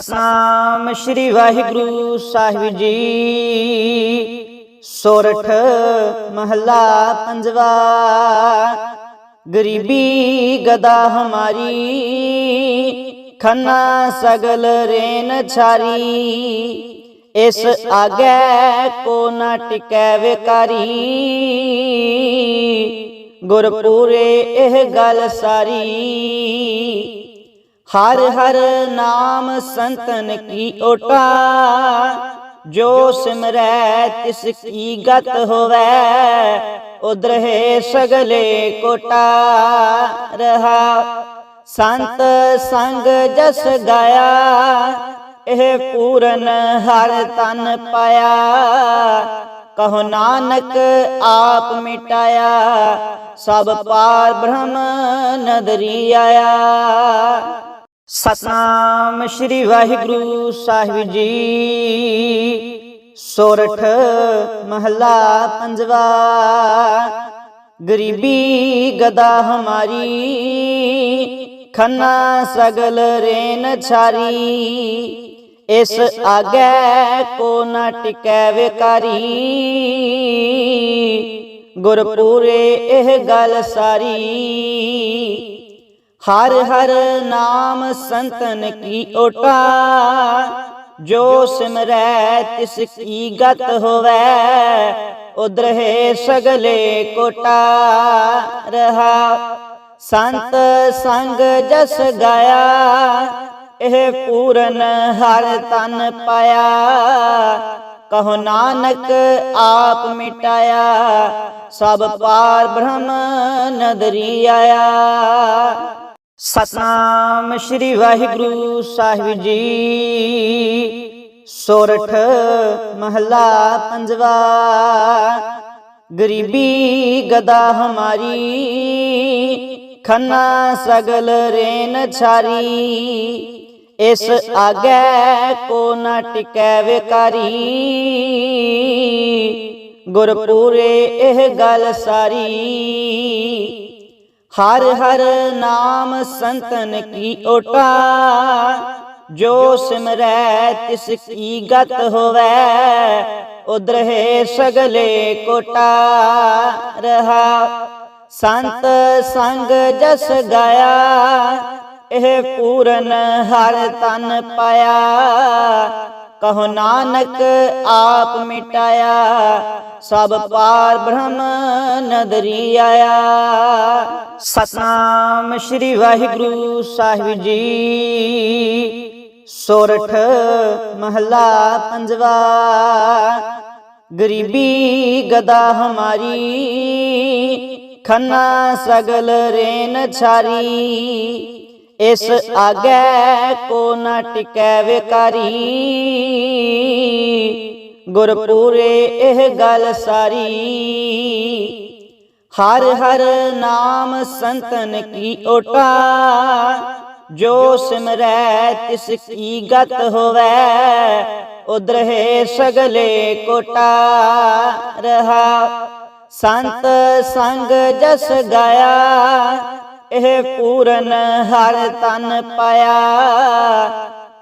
ਸਤਨਾਮ ਸ੍ਰੀ ਵਾਹਿਗੁਰੂ ਸਾਹਿਬ ਜੀ। ਸੋਰਠ ਮਹੱਲਾ ਪੰਜਵਾ। ਗਰੀਬੀ ਗਦਾ ਹਮਾਰੀ। ਖੰਨਾ ਸਗਲ ਰੇਨ ਛਾਰੀ। ਇਸ ਆਗੇ ਕੋ ਨ ਟਿਕੈ ਵਿਕਾਰੀ। ਗੁਰਪੂਰੇ ਇਹ ਗੱਲ ਸਾਰੀ। ਹਰ ਹਰ ਨਾਮ ਸੰਤਨ ਕੀ ਓਟਾ, ਜੋ ਸਿਮਰੈ ਤਿਸ ਕੀ ਗਤ ਹੋਵੈ ਉਦਰਹਿ ਸਗਲੇ ਕੋਟਾ ਰਹਾ। ਸੰਤ ਸੰਗ ਜਸ ਗਾਇਆ, ਇਹ ਪੂਰਨ ਹਰ ਤਨ ਪਾਇਆ। ਕਹੋ ਨਾਨਕ ਆਪ ਮਿਟਾਇਆ, ਸਭ ਪਾਰ ਬ੍ਰਹਮ ਨਦਰੀ ਆਇਆ। ਸਤਨਾਮ ਸ੍ਰੀ ਵਾਹਿਗੁਰੂ ਸਾਹਿਬ ਜੀ। ਸੋਰਠ ਮਹੱਲਾ ਪੰਜਵਾ। ਗਰੀਬੀ ਗਦਾ ਹਮਾਰੀ। ਖੰਨਾ ਸਗਲ ਰੇਨ ਛਾਰੀ। ਇਸ ਆਗੇ ਕੋ ਨ ਟਿਕੈ ਵਿਕਾਰੀ। ਗੁਰਪੂਰੇ ਇਹ ਗੱਲ ਸਾਰੀ। ਹਰ ਹਰ ਨਾਮ ਸੰਤਨ ਕੀ ਓਟਾ, ਜੋ ਸਿਮਰੈ ਤਿਸ ਕੀ ਗਤ ਹੋਵੈ ਉਦਰਹਿ ਸਗਲੇ ਕੋਟਾ ਰਹਾ। ਸੰਤ ਸੰਗ ਜਸ ਗਾਇਆ, ਇਹ ਪੂਰਨ ਹਰ ਤਨ ਪਾਇਆ। ਕਹੋ ਨਾਨਕ ਆਪ ਮਿਟਾਇਆ, ਸਭ ਪਾਰ ਬ੍ਰਹਮ ਨਦਰੀ ਆਇਆ। ਸਤਨਾਮ ਸ੍ਰੀ ਵਾਹਿਗੁਰੂ ਸਾਹਿਬ ਜੀ। ਸੋਰਠ ਮਹੱਲਾ ਪੰਜਵਾ। ਗਰੀਬੀ ਗਦਾ ਹਮਾਰੀ। ਖੰਨਾ ਸਗਲ ਰੇਨ ਛਾਰੀ। ਇਸ ਆਗੇ ਕੋ ਨ ਟਿਕੈ ਵਿਕਾਰੀ। ਗੁਰਪੂਰੇ ਇਹ ਗੱਲ ਸਾਰੀ। ਹਰ ਹਰ ਨਾਮ ਸੰਤਨ ਕੀ ਓਟਾ, ਜੋ ਸਿਮਰੈ ਤਿਸ ਕੀ ਗਤ ਹੋਵੈ ਉਦਰਹਿ ਸਗਲੇ ਕੋਟਾ ਰਹਾ। ਸੰਤ ਸੰਗ ਜਸ ਗਾਇਆ, ਇਹ ਪੂਰਨ ਹਰ ਤਨ ਪਾਇਆ। ਕਹੋ ਨਾਨਕ ਆਪ ਮਿਟਾਇਆ, ਸਭ ਪਾਰ ਬ੍ਰਹਮ ਨਦਰੀ ਆਇਆ। ਸਤਨਾਮ ਸ੍ਰੀ ਵਾਹਿਗੁਰੂ ਸਾਹਿਬ ਜੀ। ਸੋਰਠ ਮਹੱਲਾ ਪੰਜਵਾ, ਗਰੀਬੀ ਗਦਾ ਹਮਾਰੀ, ਖੰਨਾ ਸਗਲ ਰੇਨ ਛਾਰੀ। ਇਸ ਆਗੇ ਕੋ ਨ ਟਿਕੈ ਵਿਕਾਰੀ। ਗੁਰਪੂਰੇ ਇਹ ਗੱਲ ਸਾਰੀ। ਹਰ ਹਰ ਨਾਮ ਸੰਤਨ ਕੀ ਓਟਾ। ਜੋ ਸਿਮਰੈ ਤਿਸ ਕੀ ਗਤ ਹੋਵੈ। ਉਦਰਹਿ ਸਗਲੇ ਕੋਟਾ ਰਹਾ। ਸੰਤ ਸੰਗ ਜਸ ਗਾਇਆ। ਇਹ ਪੂਰਨ ਹਰ ਤਨ ਪਾਇਆ।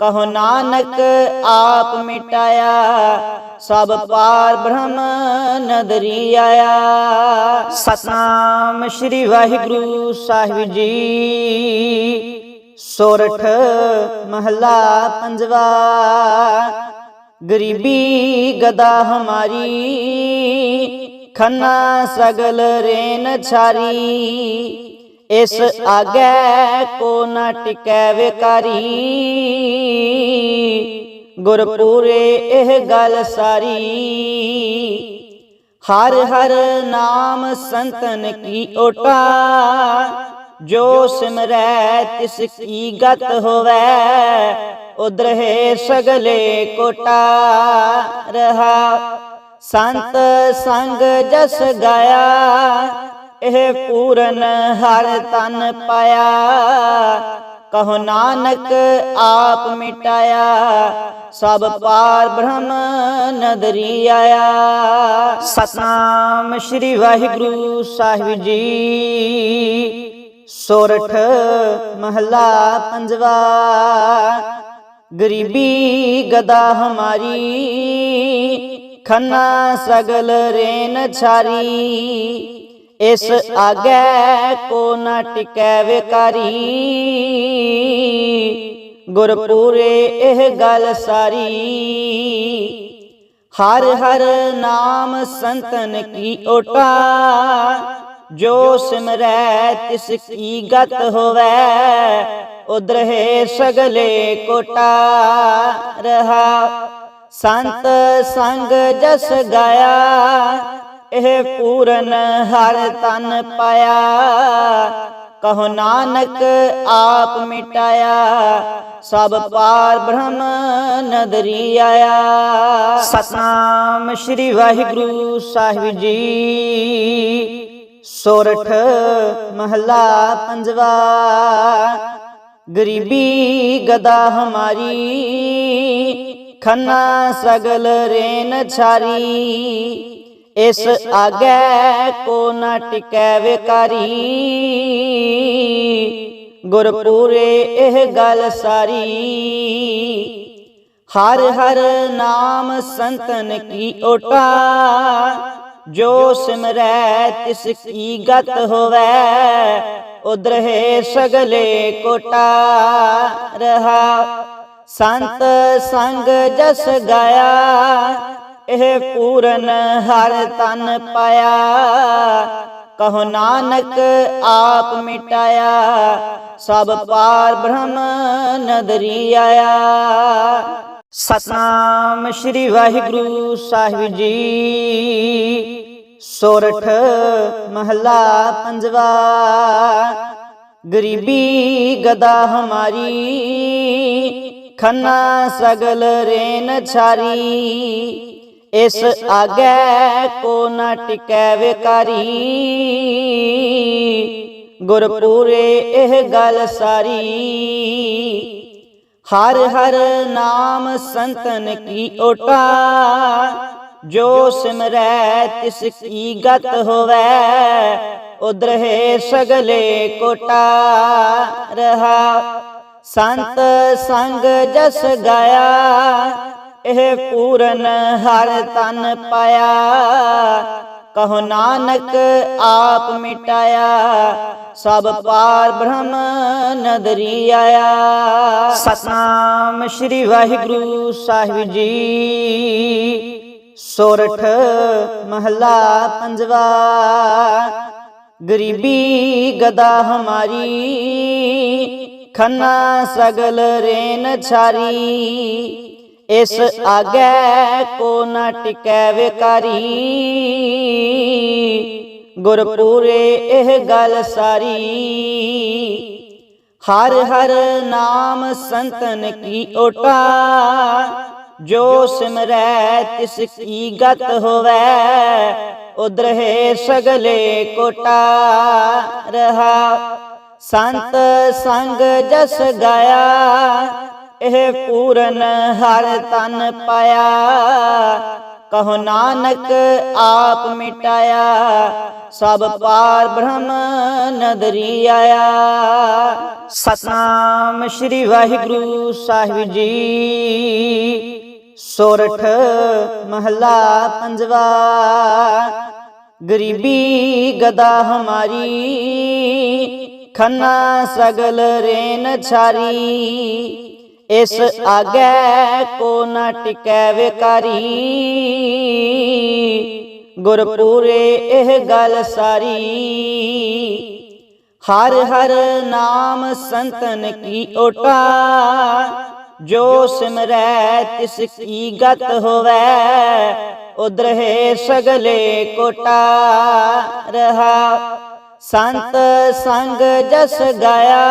ਕਹੋ ਨਾਨਕ ਆਪ ਮਿਟਾਇਆ। ਸਭ ਪਾਰ ਬ੍ਰਹਮ ਨਦਰੀ ਆਇਆ। ਸਤਨਾਮ ਸ੍ਰੀ ਵਾਹਿਗੁਰੂ ਸਾਹਿਬ ਜੀ। ਸੋਰਠ ਮਹੱਲਾ ਪੰਜਵਾ। ਗਰੀਬੀ ਗਦਾ ਹਮਾਰੀ। ਖੰਨਾ ਸਗਲ ਰੇਨ ਛਾਰੀ। ਇਸ ਆਗੇ ਕੋ ਨ ਟਿਕੈ ਵਿਕਾਰੀ। ਗੁਰਪੂਰੇ ਇਹ ਗੱਲ ਸਾਰੀ। ਹਰ ਹਰ ਨਾਮ ਸੰਤਨ ਕੀ ਓਟਾ, ਜੋ ਸਿਮਰੈ ਤਿਸ ਕੀ ਗਤ ਹੋਵੈ ਉਦਰਹਿ ਸਗਲੇ ਕੋਟਾ ਰਹਾ। ਸੰਤ ਸੰਗ ਜਸ ਗਾਇਆ ਇਹ ਪੂਰਨ ਹਰ ਤਨ ਪਾਇਆ। ਕਹੋ ਨਾਨਕ ਆਪ ਮਿਟਾਇਆ। ਸਭ ਪਾਰ ਬ੍ਰਹਮ ਨਦਰੀ ਆਇਆ। ਸਤਨਾਮ ਸ੍ਰੀ ਵਾਹਿਗੁਰੂ ਸਾਹਿਬ ਜੀ। ਸੋਰਠ ਮਹਲਾ ਪੰਜਵਾ। ਗਰੀਬੀ ਗਦਾ ਹਮਾਰੀ। ਖੰਨਾ ਸਗਲ ਰੇਨ ਛਾਰੀ। ਇਸ ਆਗੇ ਕੋ ਨਾ ਟਿਕੈ ਵਿਕਾਰੀ। ਗੁਰਪੂਰੇ ਇਹ ਗੱਲ ਸਾਰੀ। ਹਰ ਹਰ ਨਾਮ ਸੰਤਨ ਕੀ ਓਟਾ, ਜੋ ਸਿਮਰੈ ਤਿਸ ਕੀ ਗਤ ਉਧਰ ਉਦਰਹਿ ਸਗਲੇ ਕੋਟਾ ਰਹਾ। ਸੰਤ ਸੰਗ ਜਸ ਗਾਇਆ ਇਹ ਪੂਰਨ ਹਰ ਤਨ ਪਾਇਆ। ਕਹੋ ਨਾਨਕ ਆਪ ਮਿਟਾਇਆ। ਸਭ ਪਾਰ ਬ੍ਰਹਮ ਨਦਰੀ ਆਇਆ। ਸਤਨਾਮ ਸ੍ਰੀ ਵਾਹਿਗੁਰੂ ਸਾਹਿਬ ਜੀ। ਸੋਰਠ ਮਹਲਾ ਪੰਜਵਾ। ਗਰੀਬੀ ਗਦਾ ਹਮਾਰੀ। ਖੰਨਾ ਸਗਲ ਰੇਨ ਛਾਰੀ। ਇਸ ਆਗੇ ਕੋ ਨਾ ਟਿਕੈ ਵਿਕਾਰੀ। ਗੁਰਪੂਰੇ ਇਹ ਗੱਲ ਸਾਰੀ। ਹਰ ਹਰ ਨਾਮ ਸੰਤਨ ਕੀ ਓਟਾ, ਜੋ ਸਿਮਰੈ ਤਿਸ ਕੀ ਗਤ ਹੋਵੈ ਉਦਰਹਿ ਸਗਲੇ ਕੋਟਾ ਰਹਾ। ਸੰਤ ਸੰਗ ਜਸ ਗਾਇਆ ਇਹ ਪੂਰਨ ਹਰ ਤਨ ਪਾਇਆ। ਕਹੋ ਨਾਨਕ ਆਪ ਮਿਟਾਇਆ। ਸਭ ਪਾਰ ਬ੍ਰਹਮ ਨਦਰੀ ਆਇਆ। ਸਤਨਾਮ ਸ੍ਰੀ ਵਾਹਿਗੁਰੂ ਸਾਹਿਬ ਜੀ। ਸੋਰਠ ਮਹਲਾ ਪੰਜਵਾ। ਗਰੀਬੀ ਗਦਾ ਹਮਾਰੀ। ਖੰਨਾ ਸਗਲ ਰੇਨ ਛਾਰੀ। ਇਸ ਆਗੇ ਕੋ ਨਾ ਟਿਕੈ ਵਿਕਾਰੀ। ਗੁਰਪੂਰੇ ਇਹ ਗੱਲ ਸਾਰੀ। ਹਰ ਹਰ ਨਾਮ ਸੰਤਨ ਕੀ ਓਟਾ, ਜੋ ਸਿਮਰੈ ਤਿਸ ਕੀ ਗਤ ਹੋਵੈ ਉਦਰਹਿ ਸਗਲੇ ਕੋਟਾ ਰਹਾ। ਸੰਤ ਸੰਗ ਜਸ ਗਾਇਆ ਇਹ ਪੂਰਨ ਹਰ ਤਨ ਪਾਇਆ। ਕਹੋ ਨਾਨਕ ਆਪ ਮਿਟਾਇਆ। ਸਭ ਪਾਰ ਬ੍ਰਹਮ ਨਦਰੀ ਆਇਆ। ਸਤਨਾਮ ਸ੍ਰੀ ਵਾਹਿਗੁਰੂ ਸਾਹਿਬ ਜੀ। ਸੋਰਠ ਮਹਲਾ ਪੰਜਵਾ। ਗਰੀਬੀ ਗਦਾ ਹਮਾਰੀ। ਖੰਨਾ ਸਗਲ ਰੇਨ ਛਾਰੀ। ਇਸ ਆਗੇ ਕੋ ਨਾ ਟਿਕੈ ਵਿਕਾਰੀ। ਗੁਰਪੂਰੇ ਇਹ ਗੱਲ ਸਾਰੀ। ਹਰ ਹਰ ਨਾਮ ਸੰਤਨ ਕੀ ਓਟਾ, ਜੋ ਸਿਮਰੈ ਤਿਸ ਕੀ ਗਤ ਹੋਵੈ ਉਦਰਹਿ ਸਗਲੇ ਕੋਟਾ ਰਹਾ। ਸੰਤ ਸੰਗ ਜਸ ਗਾਇਆ ਇਹ ਪੂਰਨ ਹਰ ਤਨ ਪਾਇਆ। ਕਹੋ ਨਾਨਕ ਆਪ ਮਿਟਾਇਆ। ਸਭ ਪਾਰ ਬ੍ਰਹਮ ਨਦਰੀ ਆਇਆ। ਸਤਨਾਮ ਸ੍ਰੀ ਵਾਹਿਗੁਰੂ ਸਾਹਿਬ ਜੀ। ਸੋਰਠ ਮਹਲਾ ਪੰਜਵਾ। ਗਰੀਬੀ ਗਦਾ ਹਮਾਰੀ। ਖੰਨਾ ਸਗਲ ਰੇਨ ਛਾਰੀ। ਇਸ ਆਗੇ ਕੋ ਨਾ ਟਿਕੈ ਵਿਕਾਰੀ। ਗੁਰਪੂਰੇ ਇਹ ਗੱਲ ਸਾਰੀ। ਹਰ ਹਰ ਨਾਮ ਸੰਤਨ ਕੀ ਓਟਾ, ਜੋ ਸਿਮਰੈ ਤਿਸ ਕੀ ਗਤ ਹੋਵੈ ਉਦਰਹਿ ਸਗਲੇ ਕੋਟਾ ਰਹਾ। ਸੰਤ ਸੰਗ ਜਸ ਗਾਇਆ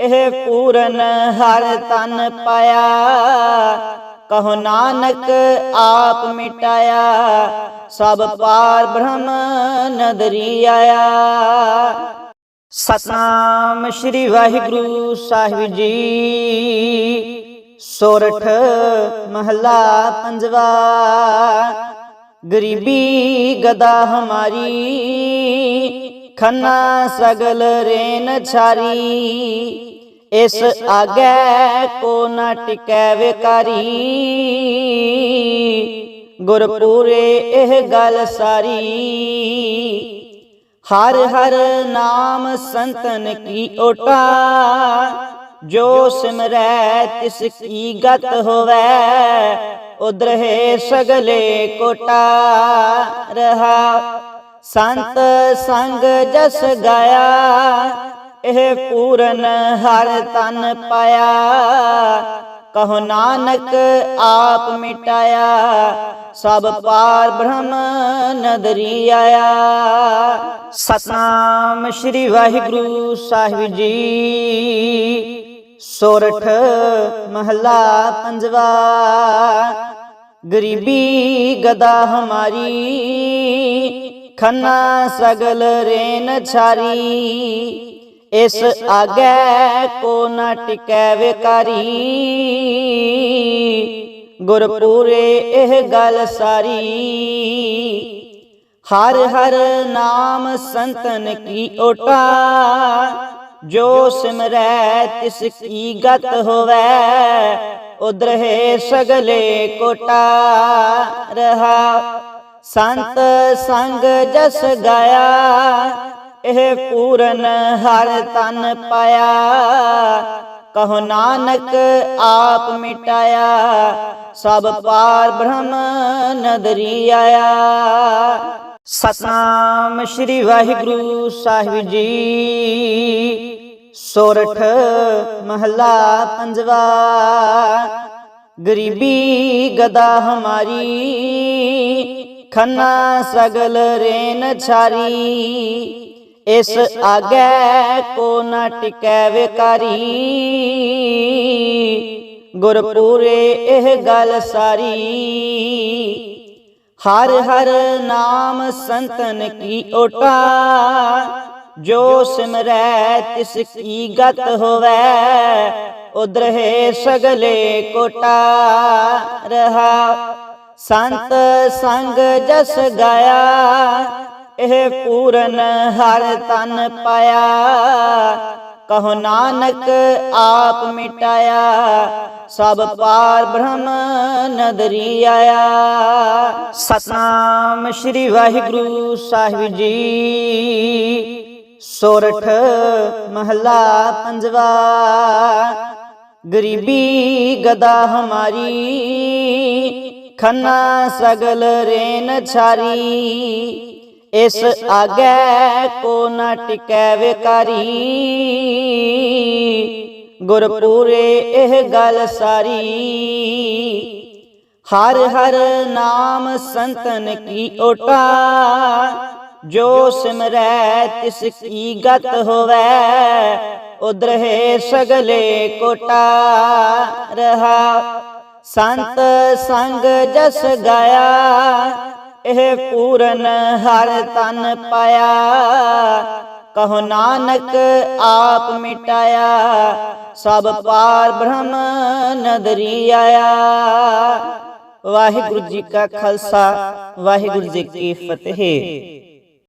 ਇਹ ਪੂਰਨ ਹਰ ਤਨ ਪਾਇਆ। ਕਹੋ ਨਾਨਕ ਆਪ ਮਿਟਾਇਆ। ਸਭ ਪਾਰ ਬ੍ਰਹਮ ਨਦਰੀ ਆਇਆ। ਸਤਨਾਮ ਸ੍ਰੀ ਵਾਹਿਗੁਰੂ ਸਾਹਿਬ ਜੀ। ਸੋਰਠ ਮਹਲਾ ਪੰਜਵਾ। ਗਰੀਬੀ ਗਦਾ ਹਮਾਰੀ। ਖੰਨਾ ਸਗਲ ਰੇਨ ਛਾਰੀ, ਇਸ ਆਗੇ ਕੋ ਨ ਟਿਕੈ ਵਿਕਾਰੀ। ਗੁਰਪੂਰੇ ਇਹ ਗੱਲ ਸਾਰੀ, ਹਰ ਹਰ ਨਾਮ ਸੰਤਨ ਕੀ ਓਟਾ, ਜੋ ਸਿਮਰੈ ਤਿਸ ਕੀ ਗਤ ਉਧਰ ਉਦਰਹਿ ਸਗਲੇ ਕੋਟਾ ਰਹਾ। ਸੰਤ ਸੰਗ ਜਸ ਗਾਇਆ, ਇਹ ਪੂਰਨ ਹਰ ਤਨ ਪਾਇਆ। ਕਹੋ ਨਾਨਕ ਆਪ ਮਿਟਾਇਆ, ਸਭ ਪਾਰ ਬ੍ਰਹਮ ਨਦਰੀ ਆਇਆ। ਸਤਨਾਮ ਸ੍ਰੀ ਵਾਹਿਗੁਰੂ ਸਾਹਿਬ ਜੀ। ਸੋਰਠ ਮਹਲਾ ਪੰਜਵਾ, ਗਰੀਬੀ ਗਦਾ ਹਮਾਰੀ। ਖੰਨਾ ਸਗਲ ਰੇਨ ਛਾਰੀ, ਇਸ ਆਗੇ ਕੋ ਨ ਟਿਕੈ ਵਿਕਾਰੀ। ਗੁਰਪੂਰੇ ਇਹ ਗੱਲ ਸਾਰੀ, ਹਰ ਹਰ ਨਾਮ ਸੰਤਨ ਕੀ ਓਟਾ, ਜੋ ਸਿਮਰੈ ਤਿਸ ਕੀ ਗਤ ਉਧਰ ਉਦਰਹਿ ਸਗਲੇ ਕੋਟਾ ਰਹਾ। ਸੰਤ ਸੰਗ ਜਸ ਗਾਇਆ, ਇਹ ਪੂਰਨ ਹਰ ਤਨ ਪਾਇਆ। ਕਹੋ ਨਾਨਕ ਆਪ ਮਿਟਾਇਆ, ਸਭ ਪਾਰ ਬ੍ਰਹਮ ਨਦਰੀ ਆਇਆ। ਸਤਨਾਮ ਸ੍ਰੀ ਵਾਹਿਗੁਰੂ ਸਾਹਿਬ ਜੀ, ਸੋਰਠ ਮਹਲਾ ਪੰਜਵਾ, ਗਰੀਬੀ ਗਦਾ ਹਮਾਰੀ ਖੰਨਾ ਸਗਲ ਰੇਨ ਛਾਰੀ, ਇਸ ਆਗੇ ਕੋ ਨ ਟਿਕੈ ਵਿਕਾਰੀ। ਗੁਰਪੂਰੇ ਇਹ ਗੱਲ ਸਾਰੀ, ਹਰ ਹਰ ਨਾਮ ਸੰਤਨ ਕੀ ਓਟਾ, ਜੋ ਸਿਮਰੈ ਤਿਸ ਕੀ ਗਤ ਉਧਰ ਉਦਰਹਿ ਸਗਲੇ ਕੋਟਾ ਰਹਾ। ਸੰਤ ਸੰਗ ਜਸ ਗਾਇਆ, ਇਹ ਪੂਰਨ ਹਰ ਤਨ ਪਾਇਆ। ਕਹੋ ਨਾਨਕ ਆਪ ਮਿਟਾਇਆ, ਸਭ ਪਾਰ ਬ੍ਰਹਮ ਨਦਰੀ ਆਇਆ। ਸਤਨਾਮ ਸ੍ਰੀ ਵਾਹਿਗੁਰੂ ਸਾਹਿਬ ਜੀ। ਸੋਰਠ ਮਹਲਾ ਪੰਜਵਾ, ਗਰੀਬੀ ਗਦਾ ਹਮਾਰੀ। ਖੰਨਾ ਸਗਲ ਰੇਨ ਛਾਰੀ, ਇਸ ਆਗੇ ਕੋ ਨ ਟਿਕੈ ਵਿਕਾਰੀ। ਗੁਰਪੂਰੇ ਇਹ ਗੱਲ ਸਾਰੀ, ਹਰ ਹਰ ਨਾਮ ਸੰਤਨ ਕੀ ਓਟਾ, ਜੋ ਸਿਮਰੈ ਤਿਸ ਕੀ ਗਤ ਹੋਵੈ ਉਦਰਹਿ ਸਗਲੇ ਕੋਟਾ ਰਹਾ। ਸੰਤ ਸੰਗ ਜਸ ਗਾਇਆ, ਇਹ ਪੂਰਨ ਹਰ ਤਨ ਪਾਇਆ। ਕਹੋ ਨਾਨਕ ਆਪ ਮਿਟਾਇਆ, ਸਭ ਪਾਰ ਬ੍ਰਹਮ ਨਦਰੀ ਆਇਆ। ਵਾਹਿਗੁਰੂ ਜੀ ਕਾ ਖਾਲਸਾ, ਵਾਹਿਗੁਰੂ ਜੀ ਕੀ ਫਤਿਹ।